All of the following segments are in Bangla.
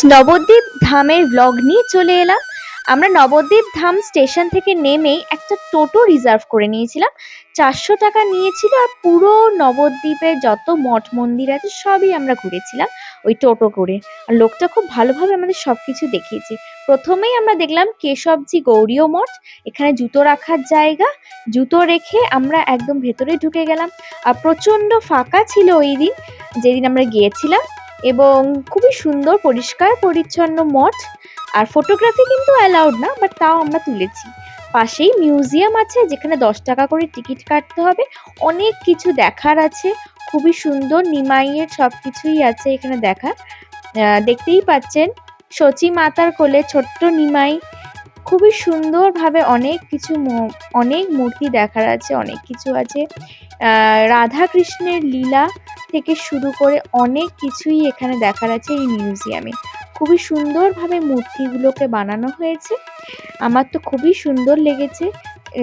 নবদ্বীপ ধামের ব্লগ নিয়ে চলে এলাম। আমরা নবদ্বীপ ধাম স্টেশন থেকে নেমেই একটা টোটো রিজার্ভ করে নিয়েছিলাম। চারশো টাকা নিয়েছিল আর পুরো নবদ্বীপের যত মঠ মন্দির আছে সবই আমরা ঘুরেছিলাম ওই টোটো করে। আর লোকটা খুব ভালোভাবে আমাদের সব কিছু দেখিয়েছে। প্রথমেই আমরা দেখলাম কেশবজি গৌরীয় মঠ, এখানে জুতো রাখার জায়গা। জুতো রেখে আমরা একদম ভেতরে ঢুকে গেলাম। আর প্রচণ্ড ফাঁকা ছিল ওই দিন, যেদিন আমরা গিয়েছিলাম। এবং খুবই সুন্দর পরিষ্কার পরিচ্ছন্ন মঠ। আর ফটোগ্রাফি কিন্তু অ্যালাউড না বাট তাও আমরা তুলেছি। পাশেই মিউজিয়াম আছে যেখানে দশ টাকা করে টিকিট কাটতে হবে। অনেক কিছু দেখার আছে। খুবই সুন্দর নিমাইয়ের সব কিছুই আছে এখানে আহ, দেখতেই পাচ্ছেন সচি মাতার কোলে ছোট্ট নিমাই। খুবই সুন্দরভাবে অনেক কিছু অনেক মূর্তি দেখার আছে অনেক কিছু আছে। রাধা কৃষ্ণের লীলা। থেকে শুরু করে অনেক কিছুই এখানে দেখার আছে এই মিউজিয়ামে। খুবই সুন্দরভাবে মূর্তিগুলোকে বানানো হয়েছে। আমার তো খুবই সুন্দর লেগেছে।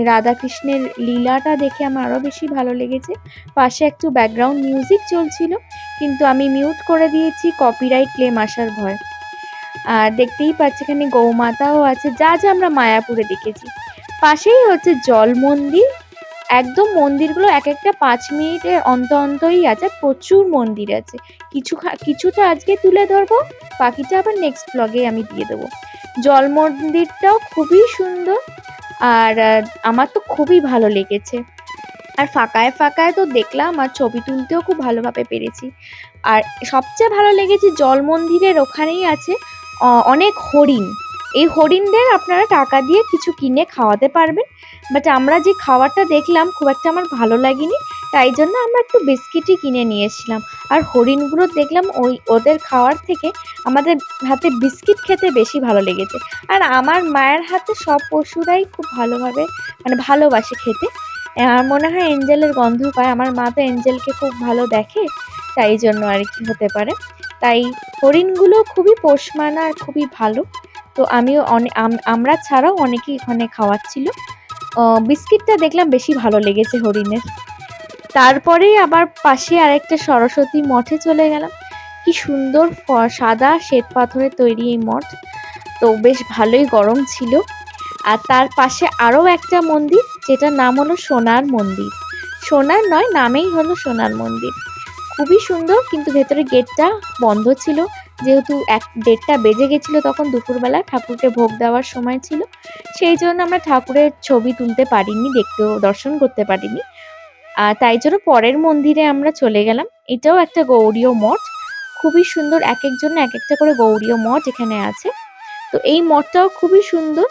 রাধাকৃষ্ণের লীলাটা দেখে আমার আরও বেশি ভালো লেগেছে। পাশে একটু ব্যাকগ্রাউন্ড মিউজিক চলছিল, কিন্তু আমি মিউট করে দিয়েছি কপিরাইট ক্লেম আসার ভয়। আর দেখতেই পাচ্ছি এখানে গৌমাতাও আছে। যা যা আমরা মায়াপুরে দেখেছি। পাশেই হচ্ছে জল মন্দির। একদম মন্দিরগুলো এক একটা পাঁচ মিনিটের অন্ত অন্তই আছে, প্রচুর মন্দির আছে। কিছু কিছুটা আজকে তুলে ধরবো, বাকিটা আবার নেক্সট ব্লগে আমি দিয়ে দেবো। জল মন্দিরটাও খুবই সুন্দর, আর আমার তো খুবই ভালো লেগেছে। আর ফাঁকায় ফাঁকায় তো দেখলাম, আর ছবি তুলতেও খুব ভালোভাবে পেরেছি। আর সবচেয়ে ভালো লেগেছে জল মন্দিরের ওখানেই আছে অনেক হরিণ। এই হরিণদের আপনারা টাকা দিয়ে কিছু কিনে খাওয়াতে পারবেন। বাট আমরা যে খাবারটা দেখলাম খুব একটা আমার ভালো লাগেনি, তাই জন্য আমরা একটু বিস্কিটই কিনে নিয়েছিলাম। আর হরিণগুলো দেখলাম ওই, ওদের খাওয়ার থেকে আমাদের হাতে বিস্কিট খেতে বেশি ভালো লেগেছে। আর আমার মায়ের হাতে সব পশুরাই খুব ভালোভাবে মানে ভালোবাসে খেতে। আমার মনে হয় এঞ্জেলের গন্ধ পায়। আমার মা তো এঞ্জেলকে খুব ভালো দেখে, তাই জন্য আর কি হতে পারে। তাই হরিণগুলো খুবই পোষ মানা আর খুবই ভালো। তো আমিও অনেক আমরা ছাড়াও অনেকেই ওখানে খাওয়াচ্ছিল। বিস্কিটটা দেখলাম বেশি ভালো লেগেছে হরিণের। তারপরেই আবার পাশে আরেকটা সরস্বতী মঠে চলে গেলাম। কি সুন্দর সাদা শ্বেত পাথরের তৈরি এই মঠ। তো বেশ ভালোই গরম ছিল। আর তার পাশে আরও একটা মন্দির, যেটার নাম হলো সোনার মন্দির। সোনার নয়, নামেই হলো সোনার মন্দির। খুবই সুন্দর, কিন্তু ভেতরে গেটটা বন্ধ ছিল। যেহেতু এক, দেড়টা বেজে গেছিল তখন দুপুরবেলা ঠাকুরকে ভোগ দেওয়ার সময় ছিল, সেই জন্য আমরা ঠাকুরের ছবি তুলতে পারিনি, দেখতেও, দর্শন করতে পারিনি। আর তাই জন্য পরের মন্দিরে আমরা চলে গেলাম। এটাও একটা গৌরীয় মঠ, খুবই সুন্দর এক একজন এক একটা করে গৌরীয় মঠ এখানে আছে। তো এই মঠটাও খুবই সুন্দর।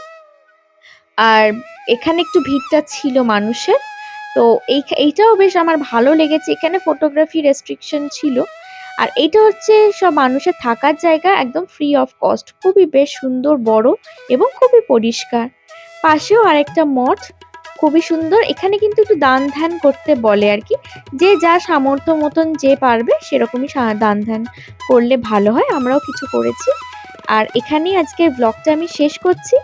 আর এখানে একটু ভিড়টা ছিল মানুষের। তো এই, এইটাও বেশ আমার ভালো লেগেছে। এখানে ফটোগ্রাফি রেস্ট্রিকশন ছিল। আর এইটা হচ্ছে সব মানুষের থাকার জায়গা, একদম ফ্রি অফ কস্ট খুবই বেশ সুন্দর, বড় এবং খুবই পরিষ্কার। পাশেও আরেকটা মঠ, খুবই সুন্দর। এখানে কিন্তু একটু দান ধ্যান করতে বলে আর কি। যে যা সামর্থ্য মতন যে পারবে সেরকমই দান ধ্যান করলে ভালো হয়। আমরাও কিছু করেছি। আর এখানেই আজকের ব্লগটা আমি শেষ করছি।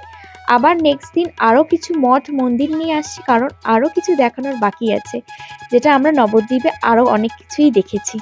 আবার নেক্সট দিন আরও কিছু মঠ, মন্দির নিয়ে আসছি, কারণ আরও কিছু দেখানোর বাকি আছে, যেটা আমরা নবদ্বীপে আরও অনেক কিছুই দেখেছি।